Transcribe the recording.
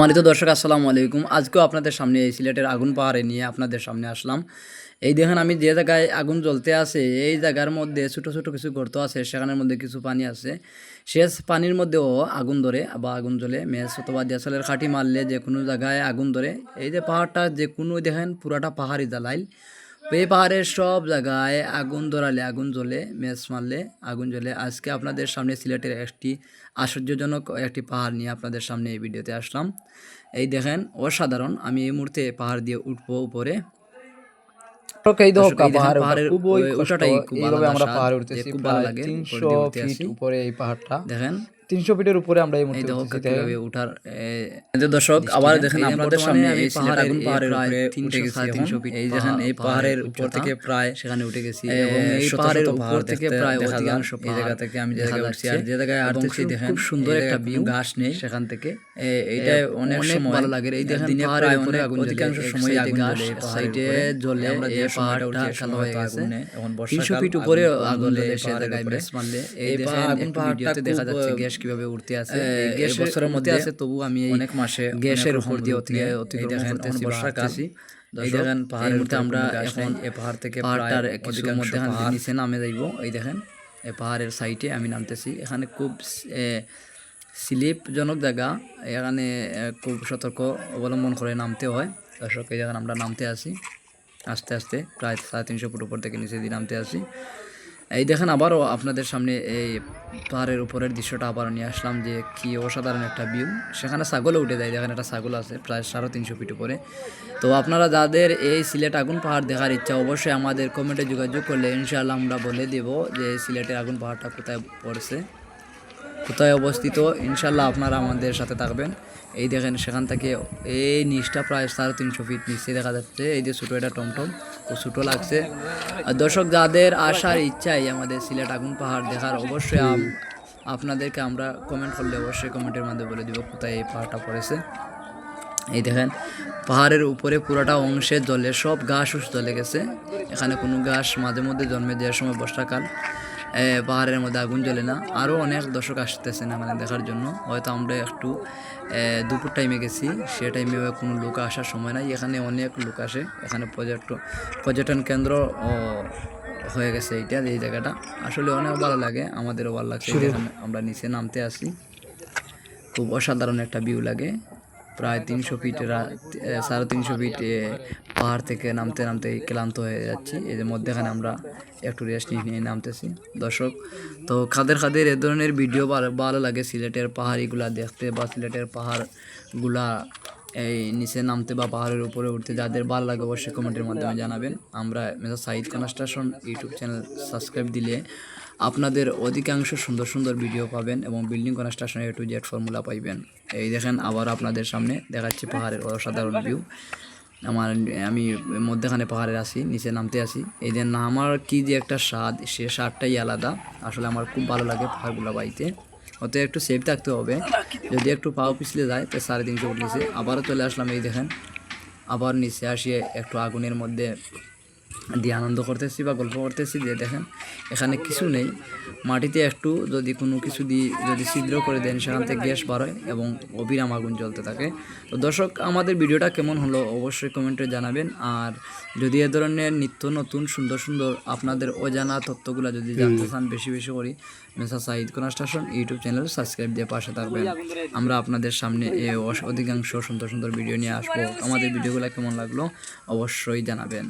সম্মানিত দর্শক, আসসালামু আলাইকুম। আজকেও আপনাদের সামনে এই সিলেটের আগুন পাহাড়ে নিয়ে আপনাদের সামনে আসলাম। এই দেখেন আমি যে জায়গায় আগুন জ্বলতে আছে, এই জায়গার মধ্যে ছোটো ছোটো কিছু গর্ত আছে, সেখানের মধ্যে কিছু পানি আছে। সে পানির মধ্যেও আগুন ধরে বা আগুন জ্বলে। মেস অথবা দেশালের কাঠি মারলে যে কোনো জায়গায় আগুন ধরে। এই যে পাহাড়টা যে কোনো দেখেন পুরাটা পাহাড়ি জ্বালাইল পাহাড়ের সব জায়গায় আগুন ধরালে আগুন জ্বলে মেস মারলে আগুন জ্বলে। আজকে আপনাদের সামনে সিলেটের একটি আশ্চর্যজনক একটি পাহাড় নিয়ে আপনাদের সামনে এই ভিডিওতে আসলাম। এই দেখেন অসাধারণ। আমি এই মুহূর্তে পাহাড় দিয়ে উঠবো উপরে। দেখেন পাহাড়ে তিনশো ফিটের উপরে আমরা এই মুহূর্তে কীভাবে উঠার যে দর্শক আবার দেখেন আপনাদের সামনে এই পাহাড়ের আগুন পাহাড়ের পাহাড়ের উপরে উঠে গেছি তিনশো ফিট এই দেখেন এই পাহাড়ের উপর থেকে প্রায় সেখানে উঠে গেছি। এবং এই পাহাড়ের উপর থেকে প্রায় অধিকাংশ এই জায়গা থেকে আমি যে জায়গায় উঠছি আর যে জায়গায় এবং হাঁটতেছি দেখেন, খুব সুন্দর একটা ভিউ ঘাস নেই। সেখান থেকে। এইটা অনেক সময়। ভালো লাগে। এই দেখেন দিনে প্রায় অনেক অধিকাংশ সময় আগুন জ্বলে সাইডে জ্বলে আমরা যে পাহাড়টা কালো হয়ে গেছে তিনশো ফিট উপরে আগুন জ্বলে, সে জায়গায় মেস মারলে এই দেখেন পাহাড়- আগুন পাহাড়টা দেখা যাচ্ছে গ্যাস কীভাবে উঠতে আছে? এ, গ্যাসের বছরের মধ্যে মধ্যে আছে তবু আমি অনেক মাসে গ্যাসের উপর দিয়ে দিয়ে অতি- অতিক্রম করতেছি এই দেখেন পাহাড়ের উপরে আমরা এখন এই পাহাড় থেকে পাহাড়টার মধ্যে নিচে নামে যাইব। এই দেখেন এই পাহাড়ের সাইডে আমি নামতেছি। এখানে খুব স্লিপজনক জায়গা। এখানে খুব সতর্ক অবলম্বন করে নামতে হয়। দর্শক এই জায়গায় আমরা নামতে আসি। আস্তে আস্তে প্রায় সাড়ে তিনশো ফুট উপর থেকে নিচে দিয়ে নামতে আসি। এই দেখেন আবারও আপনাদের সামনে এই পাহাড়ের উপরের দৃশ্যটা আবারও নিয়ে আসলাম যে কি অসাধারণ একটা ভিউ সেখানে ছাগলও উঠে যায়, দেখেন একটা ছাগল আছে, প্রায় সাড়ে তিনশো ফিট উপরে। তো আপনারা যাদের এই সিলেট আগুন পাহাড় দেখার ইচ্ছা, অবশ্যই আমাদের কমেন্টে যোগাযোগ করলে ইনশাআল্লাহ আমরা বলে দেব যে সিলেটের আগুন পাহাড়টা কোথায় পড়ছে। কোথায় অবস্থিত? ইনশাল্লাহ আপনারা আমাদের সাথে থাকবেন। এই দেখেন সেখান থেকে এই নিচটা প্রায় সাড়ে তিনশো ফিট নিচে দেখা যাচ্ছে। এই যে ছোটো একটা টমটম, খুব ছোটো লাগছে। আর দর্শক, যাদের আসার ইচ্ছাই আমাদের সিলেট আগুন পাহাড় দেখার, অবশ্যই আপনাদেরকে আমরা কমেন্ট করলে অবশ্যই কমেন্টের মাধ্যমে বলে দিব কোথায় এই পাহাড়টা পড়েছে। এই দেখেন, পাহাড়ের উপরে পুরোটা অংশে জলে সব ঘাস উস জলে গেছে। এখানে কোনো ঘাস মাঝে মধ্যে জন্মে দেওয়ার সময় বর্ষাকাল। পাহাড়ের মধ্যে আগুন জ্বলে না। আরও অনেক দর্শক আসতেছেন মানে দেখার জন্য। হয়তো আমরা একটু দুপুর টাইমে গেছি। সে টাইমে কোনো লোক আসার সময় নাই। এখানে অনেক লোক আসে। এখানে পর্যটন পর্যটন কেন্দ্র হয়ে গেছে এইটা এই জায়গাটা। আসলে অনেক ভালো লাগে। আমাদেরও ভালো লাগছে। এই দেখেন আমরা নিচে নামতে আসি। খুব অসাধারণ একটা ভিউ লাগে। প্রায় তিনশো ফিট সাড়ে তিনশো ফিট পাহাড় থেকে নামতে নামতে ক্লান্ত হয়ে যাচ্ছি। যে মধ্যেখানে আমরা একটু রেস্ট নিয়ে নামতেছি। দর্শক, তো খাদের খাদের এ ধরনের ভিডিও ভালো ভালো লাগে সিলেটের পাহাড়িগুলা দেখতে বা সিলেটের পাহাড়গুলা এই নিচে নামতে বা পাহাড়ের উপরে উঠতে, যাদের ভালো লাগে অবশ্যই কমেন্টের মাধ্যমে জানাবেন। আমরা major Saeed construction YouTube channel subscribe দিলে আপনাদের অধিকাংশ সুন্দর সুন্দর ভিডিও পাবেন এবং building construction A to Z formula পাইবেন। এই দেখেন, আবার আপনাদের সামনে দেখাচ্ছি পাহাড়ের অসাধারণ ভিউ আমার, আমি মধ্যখানে পাহাড়ে আসি নিচে নামতে আসি এই যে নামার কি যে একটা স্বাদ, সে স্বাদটাই আলাদা। আসলে আমার খুব ভালো লাগে পাহাড়গুলো বাইতে। অত একটু সেফ থাকতে হবে। যদি একটু পাও পিছলে যায়, তো সাড়ে তিনশো উঠেছে আবারও চলে আসলাম এই দেখেন। আবার নিচে আসিয়ে একটু আগুনের মধ্যে দিয়ে আনন্দ করতেছি বা গল্প করতেছি যে দেখেন এখানে কিছু নেই। মাটিতে একটু যদি কোনো কিছু দিয়ে যদি ছিদ্র করে দেন সেখান থেকে গ্যাস বাড়ায় এবং অবিরাম আগুন জ্বলতে থাকে। তো দর্শক আমাদের ভিডিওটা কেমন হলো অবশ্যই কমেন্টে জানাবেন। আর যদি এ ধরনের নিত্য নতুন সুন্দর সুন্দর আপনাদের অজানা তথ্যগুলো যদি জানতে চান বেশি বেশি করি মেসা Saeed construction YouTube channel subscribe দিয়ে পাশে থাকবেন। আমরা আপনাদের সামনে এ অধিকাংশ সুন্দর সুন্দর ভিডিও নিয়ে আসব। আমাদের ভিডিওগুলো কেমন লাগল অবশ্যই জানাবেন।